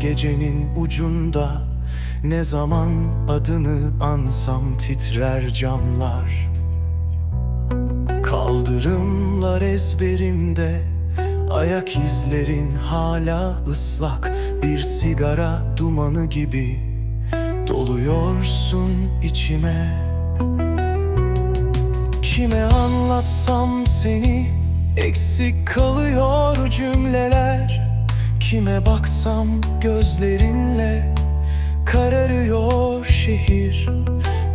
gecenin ucunda. Ne zaman adını ansam titrer camlar. Kaldırımlar ezberimde Ayak izlerin hala ıslak. Bir sigara dumanı gibi Doluyorsun içime. Kime anlatsam seni Eksik kalıyor Kime baksam gözlerinle Kararıyor şehir.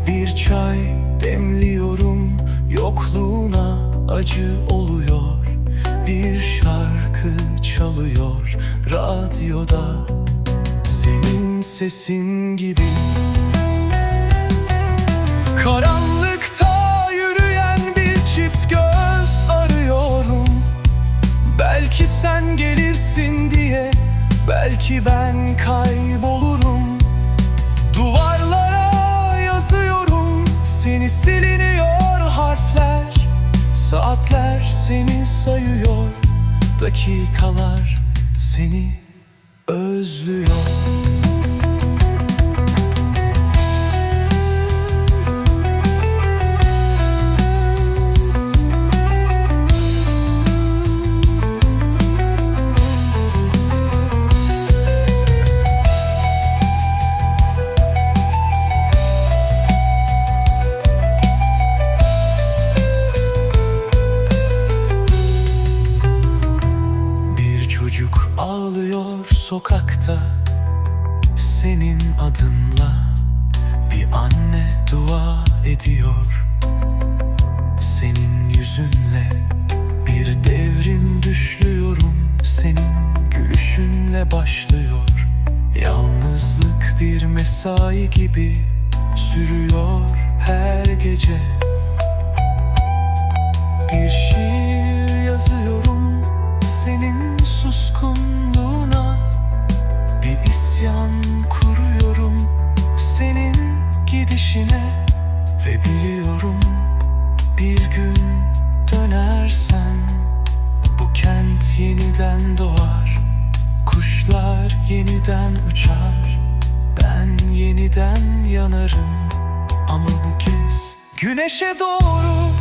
Bir çay demliyorum Yokluğuna acı oluyor. Bir şarkı çalıyor Radyoda Senin sesin gibi. Karanlıkta yürüyen bir çift göz arıyorum. Belki sen gelirsin Belki ben kaybolurum. Duvarlara yazıyorum. Seni siliniyor harfler. Saatler seni sayıyor. Dakikalar seni özlüyor çocuk ağlıyor sokakta Senin adınla. Bir anne dua ediyor Senin yüzünle. Bir devrim düşlüyorum Senin gülüşünle başlıyor. Yalnızlık bir mesai gibi Sürüyor her gece. Bir şiir gidişine Ve biliyorum bir gün dönersen Bu kent yeniden doğar Kuşlar yeniden uçar Ben yeniden yanarım. Ama bu kez güneşe doğru